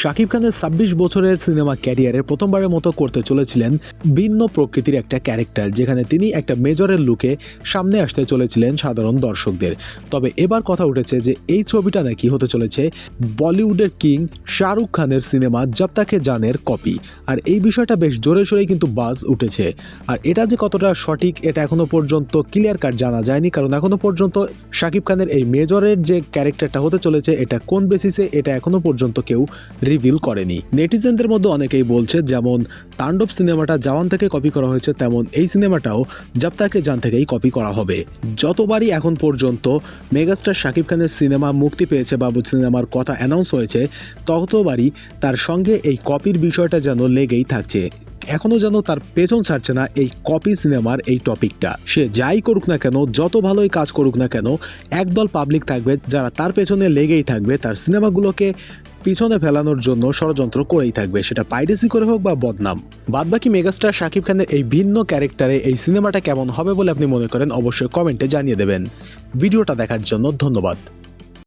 শাকিব খানের ছাব্বিশ বছরের সিনেমা ক্যারিয়ারে প্রথমবারের মতো করতে চলেছিলেন ভিন্ন প্রকৃতির একটা ক্যারেক্টার, যেখানে তিনি একটা মেজরের লুকে সামনে আসতে চলেছিলেন সাধারণ দর্শকদের। তবে এবার কথা উঠেছে যে এই ছবিটা নাকি হতে চলেছে বলিউডের কিং শাহরুখ খানের সিনেমা জব তাকে জানের কপি। আর এই বিষয়টা বেশ জোরে সোরেই কিন্তু বাজ উঠেছে। আর এটা যে কতটা সঠিক, এটা এখনও পর্যন্ত ক্লিয়ার কাট জানা যায়নি, কারণ এখনও পর্যন্ত শাকিব খানের এই মেজরের যে ক্যারেক্টারটা হতে চলেছে, এটা কোন বেসিসে এটা এখনও পর্যন্ত কেউ রিভিল করেনি। নেটিজেনদের মধ্যে অনেকেই বলছে, যেমন তাণ্ডব সিনেমাটা জওয়ান থেকে কপি করা হয়েছে, তেমন এই সিনেমাটাও জাপ্তাকে তাকে জান থেকেই কপি করা হবে। যতবারই এখন পর্যন্ত মেগাস্টার শাকিব খানের সিনেমা মুক্তি পেয়েছে, বাবু সিনেমার কথা অ্যানাউন্স হয়েছে, ততবারই তার সঙ্গে এই কপির বিষয়টা যেন লেগেই থাকছে। এখনও যেন তার পেছন ছাড়ছে না এই কপি সিনেমার এই টপিকটা সে যাই করুক না কেন, যত ভালোই কাজ করুক না কেন, একদল পাবলিক থাকবে, যারা তার পেছনে লেগেই থাকবে, তার সিনেমাগুলোকে পিছনে ফেলানোর জন্য ষড়যন্ত্র করেই থাকবে, সেটা পাইরেসি করে হোক বা বদনাম। বাদবাকি মেগাস্টার শাকিব খানের এই ভিন্ন ক্যারেক্টারে এই সিনেমাটা কেমন হবে বলে আপনি মনে করেন, অবশ্যই কমেন্টে জানিয়ে দেবেন। ভিডিওটা দেখার জন্য ধন্যবাদ।